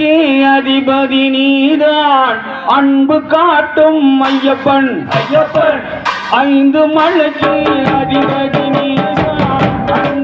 உலகே அதிபதி நீதான். அன்பு காட்டும் ஐயப்பன். ஐயப்பன். ஐந்து மலைக்கு அதிபதி நீதான்.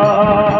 Allah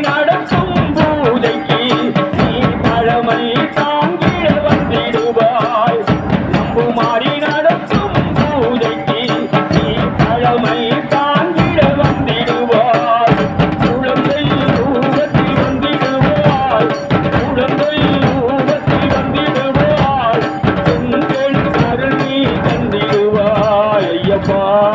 Bye.